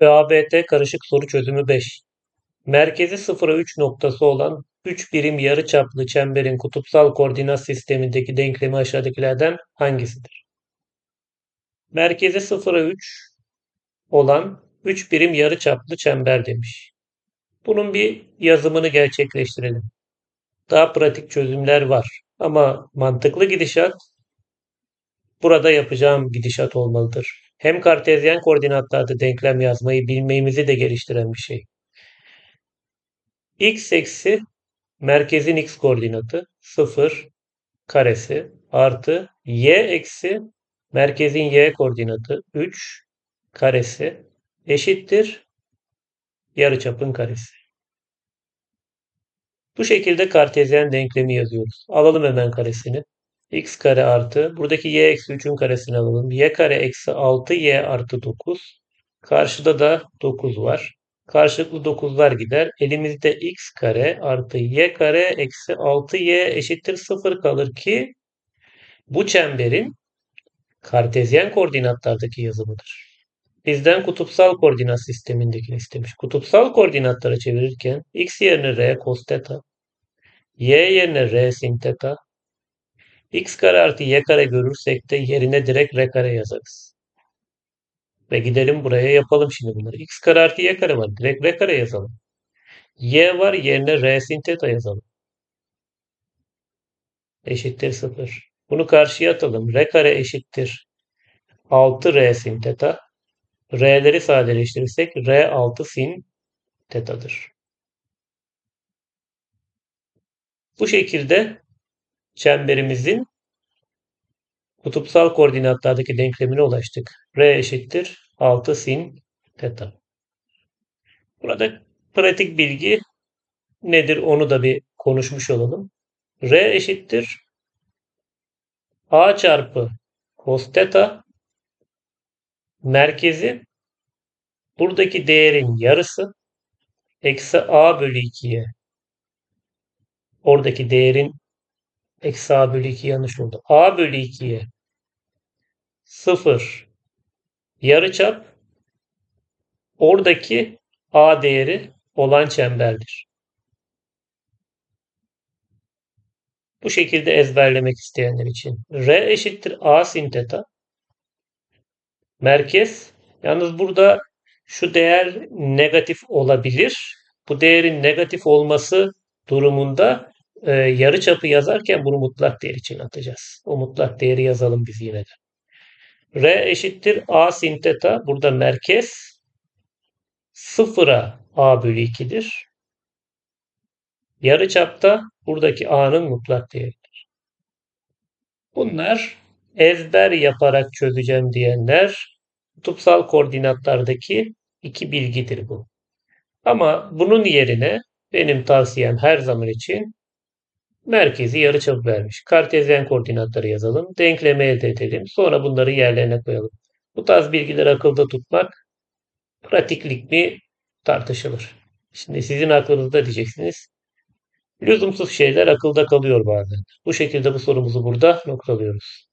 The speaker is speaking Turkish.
ÖABT karışık soru çözümü 5. Merkezi 0'a 3 noktası olan 3 birim yarıçaplı çemberin kutupsal koordinat sistemindeki denklemi aşağıdakilerden hangisidir? Merkezi 0'a 3 olan 3 birim yarıçaplı çember demiş. Bunun bir yazımını gerçekleştirelim. Daha pratik çözümler var. Ama mantıklı gidişat burada yapacağım gidişat olmalıdır. Hem kartezyen koordinatlarda denklem yazmayı bilmemizi de geliştiren bir şey. x eksi merkezin x koordinatı 0 karesi artı y eksi merkezin y koordinatı 3 karesi eşittir yarıçapın karesi. Bu şekilde kartezyen denklemi yazıyoruz. Alalım hemen karesini. X kare artı buradaki y eksi 3'ün karesini alalım. y kare eksi 6y artı 9. Karşıda da 9 var. Karşılıklı 9'lar gider. Elimizde x kare artı y kare eksi 6y eşittir 0 kalır ki bu çemberin kartezyen koordinatlardaki yazımıdır. Bizden kutupsal koordinat sistemindekini istemiş. Kutupsal koordinatlara çevirirken x yerine r cos theta, y yerine r sin theta, x kare artı y kare görürsek de yerine direkt r kare yazarız. Ve gidelim buraya yapalım şimdi bunları. x kare artı y kare var. Direkt r kare yazalım. y var yerine r sin theta yazalım. Eşittir 0. Bunu karşıya atalım. r kare eşittir 6r sin theta. R'leri sadeleştirirsek R 6 sin tetadır. Bu şekilde çemberimizin kutupsal koordinatlardaki denklemine ulaştık. R eşittir 6 sin teta. Burada pratik bilgi nedir onu da bir konuşmuş olalım. R eşittir A çarpı cos teta merkezi buradaki değerin yarısı eksi A bölü 2'ye oradaki değerin eksi A bölü 2 yanlış oldu. A bölü 2'ye 0 yarıçap oradaki A değeri olan çemberdir. Bu şekilde ezberlemek isteyenler için. R eşittir A sin teta. Merkez. Yalnız burada şu değer negatif olabilir. Bu değerin negatif olması durumunda e, yarı çapı yazarken bunu mutlak değer için atacağız. O mutlak değeri yazalım biz yine de. R eşittir A sin teta. Burada merkez sıfıra A bölü 2'dir. Yarı çapta buradaki A'nın mutlak değeridir. Bunlar ezber yaparak çözeceğim diyenler kutupsal koordinatlardaki iki bilgidir bu. Ama bunun yerine benim tavsiyem her zaman için merkezi yarıçapı vermiş. Kartezyen koordinatları yazalım. Denklemi elde edelim. Sonra bunları yerlerine koyalım. Bu tarz bilgileri akılda tutmak pratiklik mi tartışılır. Şimdi sizin aklınızda diyeceksiniz. Lüzumsuz şeyler akılda kalıyor bazen. Bu şekilde bu sorumuzu burada noktalıyoruz.